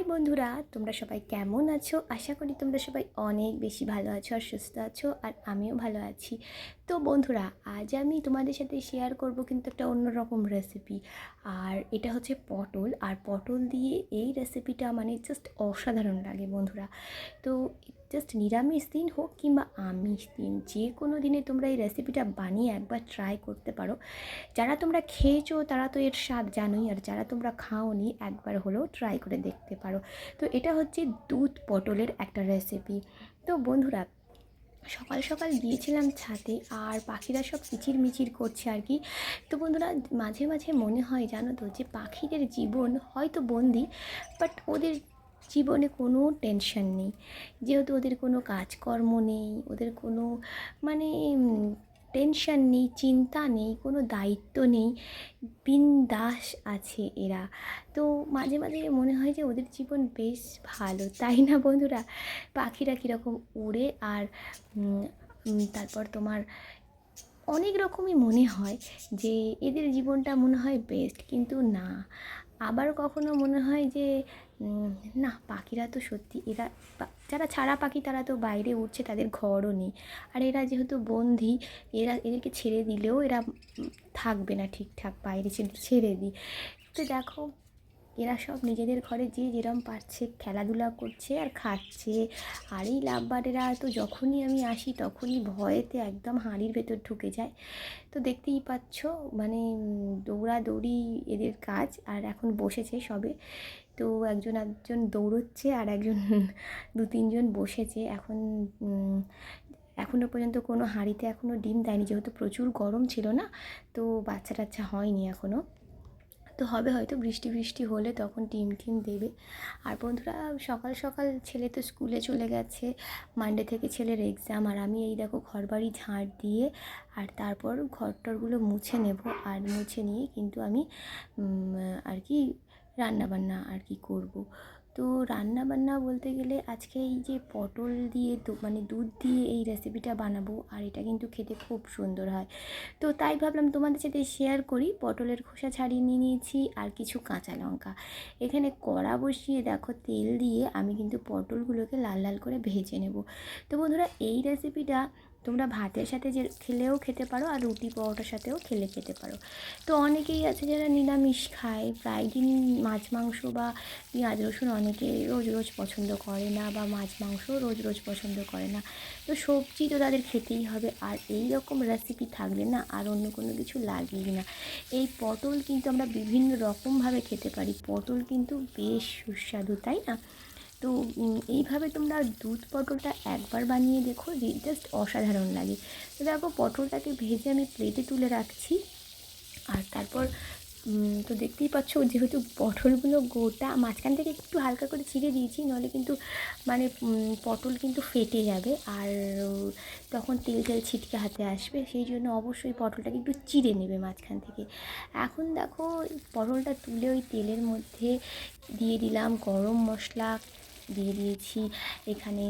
High বন্ধুরা, তোমরা সবাই কেমন আছো? আশা করি তোমরা সবাই অনেক বেশি ভালো আছো আর সুস্থ আছো, আর আমিও ভালো আছি। তো বন্ধুরা, আজ আমি তোমাদের সাথে শেয়ার করব কিন্তু একটা অন্যরকম রেসিপি আর এটা হচ্ছে পটল, আর পটল দিয়ে এই রেসিপিটা মানে জাস্ট অসাধারণ লাগে বন্ধুরা। তো জাস্ট নিরামিষ দিন হোক কিংবা আমিষ দিন, যে কোনো দিনে তোমরা এই রেসিপিটা বানিয়ে একবার ট্রাই করতে পারো। যারা তোমরা খেয়েছো, তারা তো এর স্বাদ জানোই, আর যারা তোমরা খাওনি, একবার হলেও ট্রাই করে দেখতে পারো। তো এটা হচ্ছে দুধ পটলের একটা রেসিপি তো বন্ধুরা সকাল সকাল গিয়েছিলাম ছাদে আর পাখিরা সব কিচির মিচির করছে আর কি। তো বন্ধুরা, মাঝে মাঝে মনে হয় জানো তো যে পাখিদের জীবন হয়তো বন্দি বাট ওদের জীবনে কোনো টেনশন নেই। যেহেতু ওদের কোনো কাজকর্ম নেই, ওদের কোনো মানে টেনশন নেই, চিন্তা নেই, কোনো দায়িত্ব নেই, বিন্দাস আছে এরা। তো মাঝে মাঝে মনে হয় যে ওদের জীবন বেশ ভালো, তাই না বন্ধুরা? পাখিরা কীরকম উড়ে আর তারপর তোমার অনেক রকমই মনে হয় যে এদের জীবনটা মনে হয় বেস্ট কিন্তু না। আবার কখনো মনে হয় যে না, পাখিরা তো সত্যি, এরা যারা ছাড়া পাখি তারা তো বাইরে উঠছে, তাদের ঘরও নেই। আর এরা যেহেতু বন্দি, এরা, এদেরকে ছেড়ে দিলেও এরা থাকবে না ঠিকঠাক, বাইরে ছেড়ে দিই। তো দেখো এরা সব নিজেদের ঘরে যে যেরম পারছে, খেলাধুলা করছে আর খাচ্ছে। আর এই লাভবারেরা তো যখনই আমি আসি তখনই ভয়েতে একদম হাঁড়ির ভেতর ঢুকে যায়। তো দেখতেই পাচ্ছ মানে দৌড়াদৌড়ি এদের কাজ আর এখন বসেছে সবে। তো একজন একজন দৌড়চ্ছে আর একজন দু তিনজন বসেছে। এখন এখনও পর্যন্ত কোনো হাঁড়িতে এখনও ডিম দেয়নি। যেহেতু প্রচুর গরম ছিল না, তো বাচ্চা টাচ্চা হয়নি এখনও তো হবে হয়তো, বৃষ্টি বৃষ্টি হলে তখন টিম টিম দেবে। আর বন্ধুরা, সকাল সকাল ছেলে তো স্কুলে চলে গেছে মানডে থেকে ছেলের এক্সাম আর আমি এই দেখো ঘরবাড়ি ঝাঁট দিয়ে, আর তারপর ঘর টরগুলো মুছে নেব। আর মুছে নিয়ে কিন্তু আমি আর কি রান্নাবান্না আর কি করব। তো রান্না বান্না বলতে গেলে আজকে এই যে পটল দিয়ে মানে দুধ দিয়ে এই রেসিপিটা বানাবো আর এটা কিন্তু খেতে খুব সুন্দর হয়। তো তাই ভাবলাম তোমাদের সাথে শেয়ার করি। পটলের খোসা ছাড়িয়ে নিয়ে নিয়েছি আর কিছু কাঁচা লঙ্কা। এখানে কড়া বসিয়ে দেখো তেল দিয়ে আমি কিন্তু পটলগুলোকে লাল লাল করে ভেজে নেব। তো বন্ধুরা, এই রেসিপিটা তোমরা ভাতের সাথে যে খেলেও খেতে পারো আর রুটি পরোটার সাথেও খেলে খেতে পারো। তো অনেকেই আছে যারা নিরামিষ খায়, প্রায় দিন মাছ মাংস বা পেঁয়াজ রসুন অনেকে রোজ রোজ পছন্দ করে না বা মাছ মাংস রোজ রোজ পছন্দ করে না। তো সবজি তো তাদের খেতেই হবে আর এই রকম রেসিপি থাকলে না আর অন্য কোনো কিছু লাগেই না। এই পটল কিন্তু আমরা বিভিন্ন রকমভাবে খেতে পারি। পটল কিন্তু বেশ সুস্বাদু, তাই না? তো এইভাবে তোমরা দুধ পটলটা একবার বানিয়ে দেখো যে জাস্ট অসাধারণ লাগে। তো দেখো, পটলটাকে ভেজে আমি প্লেটে তুলে রাখছি। আর তারপর তো দেখতেই পাচ্ছ যেহেতু পটলগুলো গোটা, মাঝখান থেকে একটু হালকা করে ছিঁড়ে দিয়েছি নাহলে কিন্তু মানে পটল কিন্তু ফেটে যাবে। আর, তখন তেল তেল ছিটকে হাতে আসবে, সেই জন্য অবশ্যই পটলটাকে একটু চিড়ে নেবে মাঝখান থেকে। এখন দেখো, পটলটা তুলে ওই তেলের মধ্যে দিয়ে দিলাম গরম মশলা দিয়ে দিয়েছি। এখানে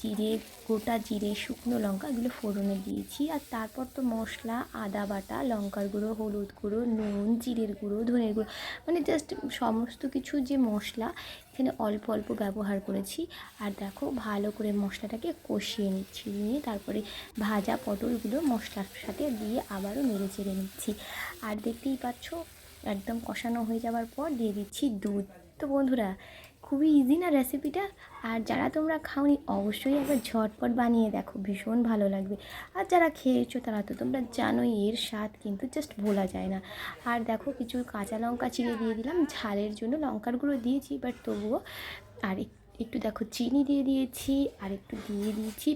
জিরে, গোটা জিরে, শুকনো লঙ্কা এগুলো ফোড়নে দিয়েছি। আর তারপর তো মশলা, আদা বাটা, লঙ্কার গুঁড়ো, হলুদ গুঁড়ো, নুন, জিরের গুঁড়ো, ধনের গুঁড়ো মানে জাস্ট সমস্ত কিছু যে মশলা এখানে অল্প অল্প ব্যবহার করেছি। আর দেখো ভালো করে মশলাটাকে কষিয়ে নিচ্ছি নিয়ে তারপরে ভাজা পটলগুলো মশলার সাথে দিয়ে আবারও নেড়ে চেড়ে নিচ্ছি। আর দেখতেই পাচ্ছ, একদম কষানো হয়ে যাওয়ার পর দিয়ে দিচ্ছি দুধ। তো বন্ধুরা খুবই ইজি না রেসিপিটা আর যারা তোমরা খাওনি, অবশ্যই একবার ঝটপট বানিয়ে দেখো, ভীষণ ভালো লাগবে। আর যারা খেয়েছো, তারা তো তোমরা জানোই এর স্বাদ কিন্তু জাস্ট ভোলা যায় না। আর দেখো, কিছু কাঁচা লঙ্কা চিড়ে দিয়ে দিলাম, ঝালের জন্য লঙ্কার গুঁড়ো দিয়েছি বাট তবুও আর একটু দেখো, চিনি দিয়ে দিয়েছি, আর একটু দিয়ে দিয়েছি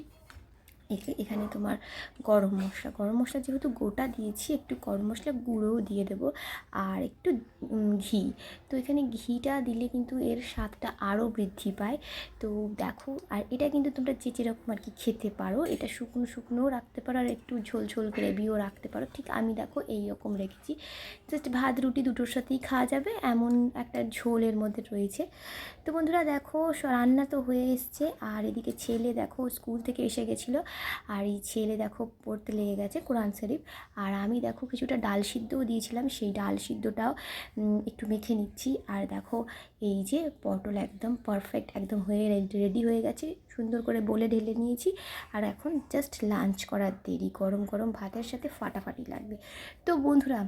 এখানে তোমার গরম মশলা। গরম মশলা যেহেতু গোটা দিয়েছি, একটু গরম মশলা গুঁড়োও দিয়ে দেবো আর একটু ঘি। তো এখানে ঘিটা দিলে কিন্তু এর স্বাদটা আরও বৃদ্ধি পায়। তো দেখো, আর এটা কিন্তু তোমরা যে যেরকম আর কি খেতে পারো, এটা শুকনো শুকনোও রাখতে পারো আর একটু ঝোল ঝোল গ্রেভিও রাখতে পারো। ঠিক আমি দেখো এই রকম রেখেছি। জাস্ট ভাত, রুটি দুটোর সাথেই খাওয়া যাবে, এমন একটা ঝোলের মধ্যে রয়েছে। তো বন্ধুরা দেখো রান্না তো হয়ে এসছে। আর এদিকে ছেলে দেখো, স্কুল থেকে এসে গেছিল। আর এই ছেলে দেখো পড়তে লেগে গেছে কোরআন শরীফ। আর আমি দেখো কিছুটা ডাল সিদ্ধও দিয়েছিলাম, সেই ডাল সিদ্ধটাও একটু মেখে নিচ্ছি। আর দেখো এই যে পটল একদম পারফেক্ট একদম হয়ে রেডি হয়ে গেছে। সুন্দর করে বলে ঢেলে নিয়েছি। আর এখন জাস্ট লাঞ্চ করার দেরি, গরম গরম ভাতের সাথে ফাটাফাটি লাগবে। তো বন্ধুরা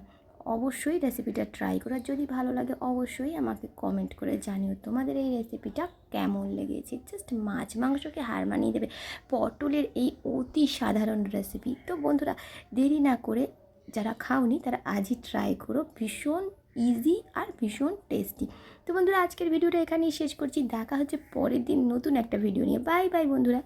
অবশ্যই রেসিপিটা ট্রাই করার যদি ভালো লাগে, অবশ্যই আমাকে কমেন্ট করে জানিও তোমাদের এই রেসিপিটা কেমন লেগেছে। জাস্ট মাছ মাংসকে হার মানিয়ে দেবে। পটলের এই অতি সাধারণ রেসিপি তো বন্ধুরা, দেরি না করে যারা খাওনি, তারা আজই ট্রাই করো। ভীষণ ইজি আর ভীষণ টেস্টি তো বন্ধুরা, আজকের ভিডিওটা এখানেই শেষ করছি। দেখা হচ্ছে পরের দিন নতুন একটা ভিডিও নিয়ে। বাই বাই বন্ধুরা।